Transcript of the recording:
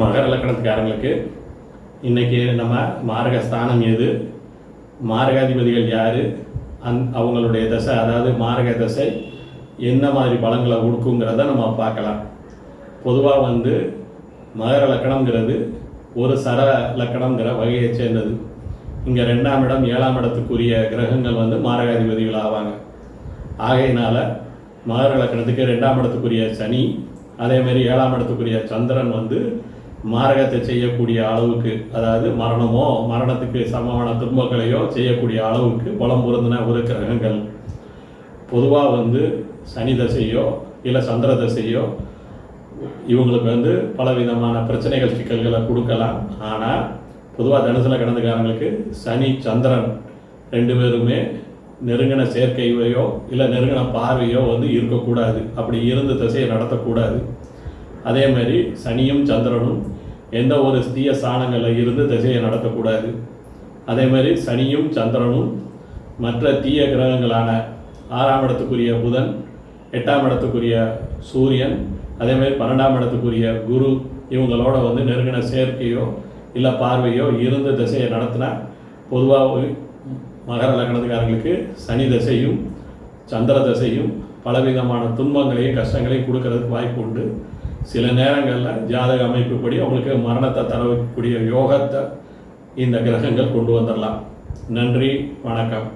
மகர லக்கணத்துக்காரங்களுக்கு இன்னைக்கு நம்ம மாரக ஸ்தானம் எது? மார்காதிபதிகள் யார்? அந் அவங்களுடைய தசை அதாவது மாரக தசை என்ன மாதிரி பலங்களை கொடுக்குங்கிறத நம்ம பார்க்கலாம். பொதுவாக வந்து மகர லக்கணங்கிறது ஒரு சர லக்கணங்கிற வகையை சேர்ந்தது. இங்கே ரெண்டாம் இடம் ஏழாம் இடத்துக்குரிய கிரகங்கள் வந்து மாரகாதிபதிகள் ஆவாங்க. ஆகையினால மகர லக்கணத்துக்கு ரெண்டாம் இடத்துக்குரிய சனி அதேமாரி ஏழாம் இடத்துக்குரிய சந்திரன் வந்து மாரகத்தை செய்யக்கூடிய அளவுக்கு அதாவது மரணமோ மரணத்துக்கு சமமான துன்பங்களையோ செய்யக்கூடிய அளவுக்கு பலம் பொருந்தின ஒரு கிரகங்கள். பொதுவாக வந்து சனி தசையோ இல்லை சந்திர தசையோ இவங்களுக்கு வந்து பலவிதமான பிரச்சனைகள் சிக்கல்களை கொடுக்கலாம். ஆனால் பொதுவாக தனுசுல கடந்துக்காரங்களுக்கு சனி சந்திரன் ரெண்டு பேருமே நெருங்கின சேர்க்கையோ இல்லை நெருங்கின பார்வையோ வந்து இருக்கக்கூடாது. அப்படி இருந்து திசையை நடத்தக்கூடாது. அதே மாதிரி சனியும் சந்திரனும் எந்த ஒரு தீய ஸ்தானங்களில் இருந்து திசையை நடத்தக்கூடாது. அதே மாதிரி சனியும் சந்திரனும் மற்ற தீய கிரகங்களான ஆறாம் இடத்துக்குரிய புதன் எட்டாம் இடத்துக்குரிய சூரியன் அதே மாதிரி பன்னெண்டாம் இடத்துக்குரிய குரு இவங்களோட வந்து நெருங்கின சேர்க்கையோ இல்லை பார்வையோ இருந்து திசையை நடத்தினா பொதுவாக மகர லக்னத்துக்காரங்களுக்கு சனி தசையும் சந்திர தசையும் பலவிதமான துன்பங்களையும் கஷ்டங்களையும் கொடுக்கறதுக்கு வாய்ப்பு உண்டு. சில நேரங்களில் ஜாதக அமைப்புப்படி அவங்களுக்கு மரணத்தை தரக்கூடிய யோகத்தை இந்த கிரகங்கள் கொண்டு வந்துடலாம். நன்றி வணக்கம்.